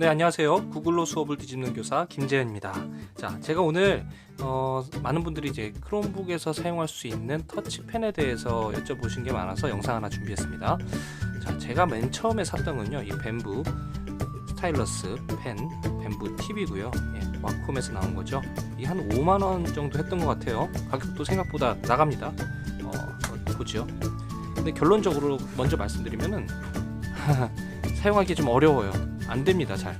네 안녕하세요. 구글로 수업을 뒤집는 교사 김재현입니다. 자 제가 오늘 어, 많은 분들이 이제 크롬북에서 사용할 수 있는 터치펜에 대해서 여쭤보신 게 많아서 영상 하나 준비했습니다. 자 제가 맨 처음에 샀던 건요 이 뱀부 스타일러스 펜 뱀부 팁이고요. 예, 와콤에서 나온 거죠. 이 한 5만 원 정도 했던 것 같아요. 가격도 생각보다 나갑니다. 어, 어, 보죠. 근데 결론적으로 먼저 말씀드리면은 사용하기 좀 어려워요 안 됩니다 잘.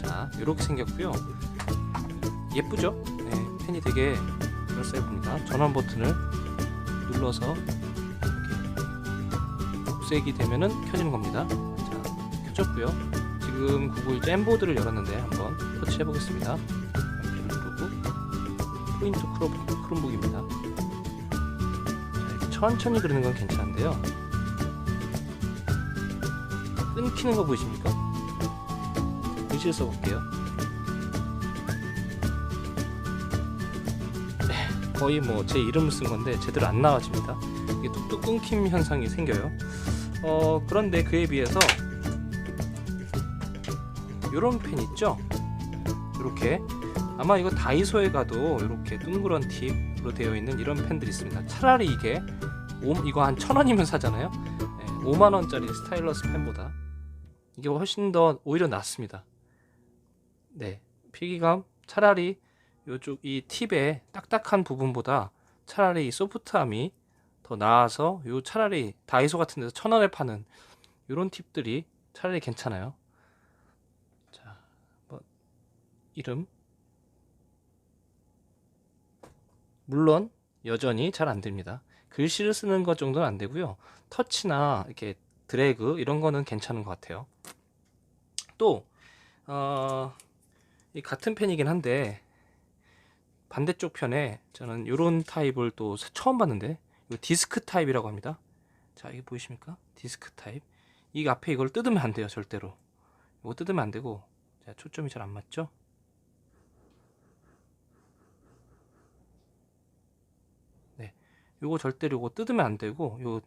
자 이렇게 생겼고요. 예쁘죠? 네, 펜이 되게 그럴싸해 보입니다. 전원 버튼을 눌러서 이렇게 녹색이 되면은 켜지는 겁니다. 자 켜졌고요. 지금 구글 잼보드를 열었는데 한번 터치해 보겠습니다. 누르고 포인트 크롬, 크롬북입니다. 자, 이렇게 천천히 그리는 건 괜찮은데요. 끊기는 거 보이십니까? 글씨를 써볼게요. 네, 거의 뭐 제 이름을 쓴 건데 제대로 안 나와집니다. 이게 뚝뚝 끊김 현상이 생겨요. 어, 그런데 그에 비해서 이런 펜 있죠? 이렇게 아마 이거 다이소에 가도 이렇게 둥그런 팁으로 되어 있는 이런 펜들이 있습니다. 차라리 이게 오, 이거 한 천 원이면 사잖아요. 네, 5만 원짜리 스타일러스 펜보다 이게 훨씬 더 오히려 낫습니다. 네, 필기감 차라리 요쪽 이 팁의 딱딱한 부분보다 차라리 이 소프트함이 더 나아서 요 차라리 다이소 같은 데서 천 원에 파는 요런 팁들이 차라리 괜찮아요. 자, 뭐 이름 물론 여전히 잘 안 됩니다. 글씨를 쓰는 것 정도는 안 되고요. 터치나 이렇게 드래그 이런 거는 괜찮은 것 같아요. 또 어, 이 같은 펜이긴 한데 반대쪽 편에 저는 이런 타입을 또 처음 봤는데 이거 디스크 타입이라고 합니다. 자 이게 보이십니까? 디스크 타입. 이 앞에 이걸 뜯으면 안 돼요 절대로. 이거 뜯으면 안 되고 자 초점이 잘 안 맞죠? 네, 요거 절대로 요거 뜯으면 안 되고 요, 요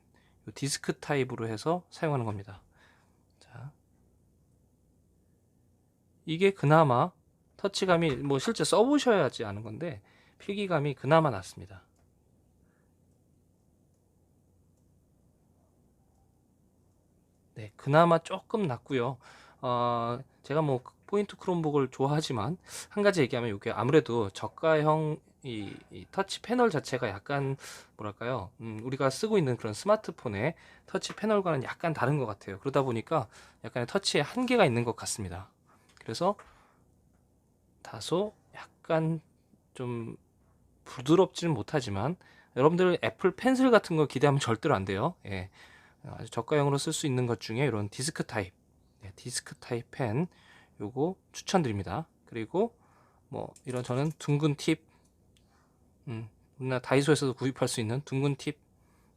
디스크 타입으로 해서 사용하는 겁니다. 자 이게 그나마 터치감이 뭐 실제 써보셔야지 아는 건데 필기감이 그나마 낫습니다. 네, 그나마 조금 낫고요. 어, 제가 뭐 포인트 크롬북을 좋아하지만 한 가지 얘기하면 이게 아무래도 저가형 이, 이 터치 패널 자체가 약간 뭐랄까요? 음, 우리가 쓰고 있는 그런 스마트폰의 터치 패널과는 약간 다른 것 같아요. 그러다 보니까 약간의 터치에 한계가 있는 것 같습니다. 그래서 다소 약간 좀 부드럽지는 못하지만 여러분들 애플 펜슬 같은 거 기대하면 절대로 안 돼요. 예. 아주 저가형으로 쓸 수 있는 것 중에 이런 디스크 타입, 네, 디스크 타입 펜 요거 추천드립니다. 그리고 뭐 이런 저는 둥근 팁, 음, 우리나라 다이소에서도 구입할 수 있는 둥근 팁,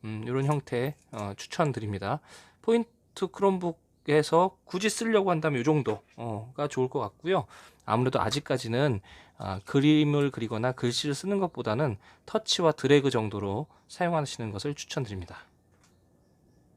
음, 이런 형태 어, 추천드립니다. 포인트 크롬북에서 굳이 쓰려고 한다면 이 정도가 좋을 것 같고요. 아무래도 아직까지는 아, 그림을 그리거나 글씨를 쓰는 것보다는 터치와 드래그 정도로 사용하시는 것을 추천드립니다.